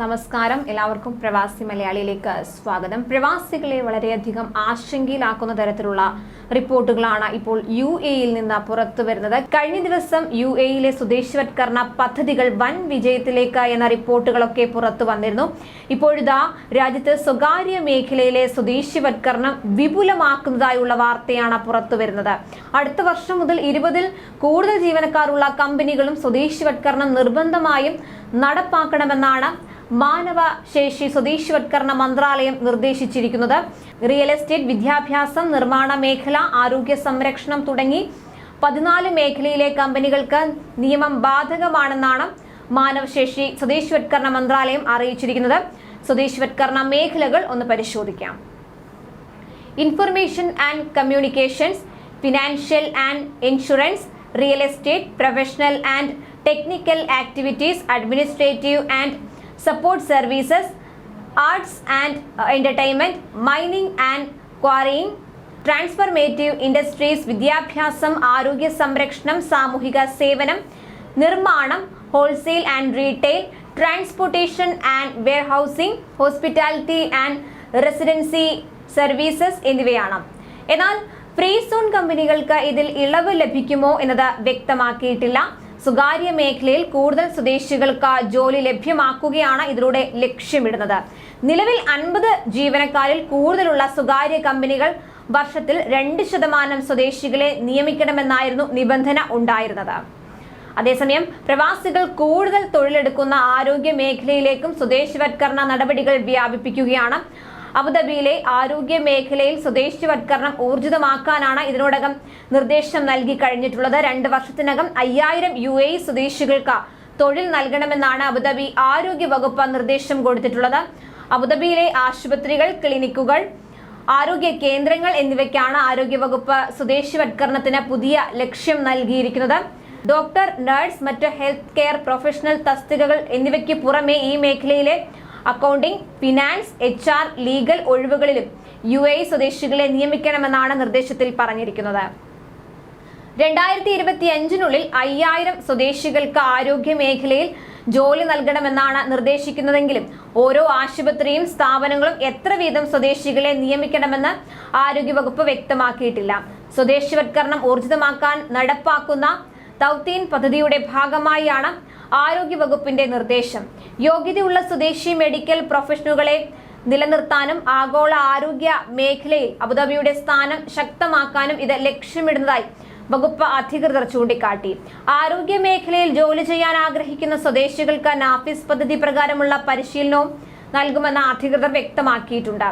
നമസ്കാരം. എല്ലാവർക്കും പ്രവാസി മലയാളിയിലേക്ക് സ്വാഗതം. പ്രവാസികളെ വളരെയധികം ആശങ്കയിലാക്കുന്ന തരത്തിലുള്ള റിപ്പോർട്ടുകളാണ് ഇപ്പോൾ യു എയിൽ നിന്ന് പുറത്തു വരുന്നത്. കഴിഞ്ഞ ദിവസം യു എയിലെ സ്വദേശിവത്കരണ പദ്ധതികൾ വൻ വിജയത്തിലേക്ക് എന്ന റിപ്പോർട്ടുകളൊക്കെ പുറത്തു വന്നിരുന്നു. ഇപ്പോഴിതാ രാജ്യത്ത് സ്വകാര്യ മേഖലയിലെ സ്വദേശിവത്കരണം വിപുലമാക്കുന്നതായുള്ള വാർത്തയാണ് പുറത്തു വരുന്നത്. അടുത്ത വർഷം മുതൽ ഇരുപതിൽ കൂടുതൽ ജീവനക്കാരുള്ള കമ്പനികളും സ്വദേശിവത്കരണം നിർബന്ധമായും നടപ്പാക്കണമെന്നാണ് മാനവ ശേഷി സ്വദേശിവത്കരണ മന്ത്രാലയം നിർദ്ദേശിച്ചിരിക്കുന്നത് റിയൽ എസ്റ്റേറ്റ് വിദ്യാഭ്യാസം നിർമ്മാണ മേഖല ആരോഗ്യ സംരക്ഷണം തുടങ്ങി പതിനാല് മേഖലയിലെ കമ്പനികൾക്ക് നിയമം ബാധകമാണെന്നാണ് മാനവശേഷി സ്വദേശിവത്കരണ മന്ത്രാലയം അറിയിച്ചിരിക്കുന്നത്. സ്വദേശിവത്കരണ മേഖലകൾ ഒന്ന് പരിശോധിക്കാം. Information and communications financial and insurance real estate professional and technical activities administrative and support services arts and entertainment mining and quarrying transformative industries വിദ്യാഭ്യാസം ആരോഗ്യ സംരക്ഷണം സാമൂഹിക സേവനം നിർമ്മാണം wholesale and retail transportation and warehousing hospitality and residency services എന്നിവയാണ്. എന്നാൽ free zone കമ്പനികൾക്ക് ഇതിൽ ഇളവ് ലഭിക്കുമോ എന്നത് വ്യക്തമാക്കിയിട്ടില്ല. സ്വകാര്യ മേഖലയിൽ കൂടുതൽ സ്വദേശികൾക്ക് ജോലി ലഭ്യമാക്കുകയാണ് ഇതിലൂടെ ലക്ഷ്യമിടുന്നത്. നിലവിൽ അൻപത് ജീവനക്കാരിൽ കൂടുതലുള്ള സ്വകാര്യ കമ്പനികൾ വർഷത്തിൽ രണ്ട് ശതമാനം സ്വദേശികളെ നിയമിക്കണമെന്നായിരുന്നു നിബന്ധന ഉണ്ടായിരുന്നത്. അതേസമയം പ്രവാസികൾ കൂടുതൽ തൊഴിലെടുക്കുന്ന ആരോഗ്യ മേഖലയിലേക്കും സ്വദേശവത്കരണ നടപടികൾ വ്യാപിപ്പിക്കുകയാണ് അബുദാബിയിലെ ആരോഗ്യ മേഖലയിൽ സ്വദേശിവത്കരണം ഊർജിതമാക്കാനാണ് ഇതിനോടകം നിർദ്ദേശം നൽകി കഴിഞ്ഞിട്ടുള്ളത്. രണ്ട് വർഷത്തിനകം അയ്യായിരം യു എ സ്വദേശികൾക്ക് തൊഴിൽ നൽകണമെന്നാണ് അബുദാബി ആരോഗ്യ വകുപ്പ് നിർദ്ദേശം കൊടുത്തിട്ടുള്ളത്. അബുദാബിയിലെ ആശുപത്രികൾ ക്ലിനിക്കുകൾ ആരോഗ്യ കേന്ദ്രങ്ങൾ എന്നിവയ്ക്കാണ് ആരോഗ്യവകുപ്പ് സ്വദേശിവത്കരണത്തിന് പുതിയ ലക്ഷ്യം നൽകിയിരിക്കുന്നത്. ഡോക്ടർ നഴ്സ് മറ്റ് ഹെൽത്ത് കെയർ പ്രൊഫഷണൽ തസ്തികകൾ എന്നിവയ്ക്ക് പുറമെ ഈ മേഖലയിലെ accounting finance H R legal ഒഴിവുകളിലും U A സ്വദേശികളെ നിയമിക്കണമെന്നാണ് നിർദ്ദേശത്തിൽ പറഞ്ഞിരിക്കുന്നത്. രണ്ടായിരത്തി ഇരുപത്തി അഞ്ചിനുള്ളിൽ അയ്യായിരം സ്വദേശികൾക്ക് ആരോഗ്യ മേഖലയിൽ ജോലി നൽകണമെന്നാണ് നിർദ്ദേശിക്കുന്നതെങ്കിലും ഓരോ ആശുപത്രിയും സ്ഥാപനങ്ങളും എത്ര വീതം സ്വദേശികളെ നിയമിക്കണമെന്ന് ആരോഗ്യവകുപ്പ് വ്യക്തമാക്കിയിട്ടില്ല. സ്വദേശിവത്കരണം ഊർജിതമാക്കാൻ നടപ്പാക്കുന്ന തൗത്തീൻ പദ്ധതിയുടെ ഭാഗമായാണ് ആരോഗ്യവകുപ്പിന്റെ നിർദ്ദേശം. യോഗ്യതയുള്ള സ്വദേശി മെഡിക്കൽ പ്രൊഫഷണലുകളെ നിലനിർത്താനും ആഗോള ആരോഗ്യ മേഖലയിൽ അബുദാബിയുടെ സ്ഥാനം ശക്തമാക്കാനും ഇത് ലക്ഷ്യമിടുന്നതായി വകുപ്പ് അധികൃതർ ചൂണ്ടിക്കാട്ടി. ആരോഗ്യ മേഖലയിൽ ജോലി ചെയ്യാൻ ആഗ്രഹിക്കുന്ന സ്വദേശികൾക്ക് നാഫിസ് പദ്ധതി പ്രകാരമുള്ള പരിശീലനവും നൽകുമെന്ന് അധികൃതർ വ്യക്തമാക്കിയിട്ടുണ്ട്.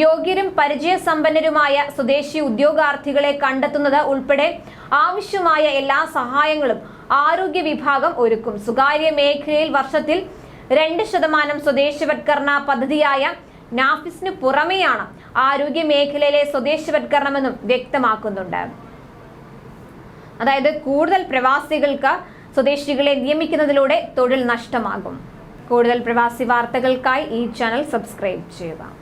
യോഗ്യരും പരിചയസമ്പന്നരുമായ സ്വദേശി ഉദ്യോഗാർത്ഥികളെ കണ്ടെത്തുന്നത് ഉൾപ്പെടെ ആവശ്യമായ എല്ലാ സഹായങ്ങളും ആരോഗ്യ വിഭാഗം ഒരുക്കും. സ്വകാര്യ മേഖലയിൽ വർഷത്തിൽ രണ്ട് ശതമാനം സ്വദേശവത്കരണ പദ്ധതിയായ നാഫിസിന് പുറമെയാണ് ആരോഗ്യ മേഖലയിലെ സ്വദേശവത്കരണമെന്നും വ്യക്തമാക്കുന്നുണ്ട്. അതായത് കൂടുതൽ പ്രവാസികൾക്ക് സ്വദേശികളെ നിയമിക്കുന്നതിലൂടെ തൊഴിൽ നഷ്ടമാകും. കൂടുതൽ പ്രവാസി വാർത്തകൾക്കായി ഈ ചാനൽ സബ്സ്ക്രൈബ് ചെയ്യുക.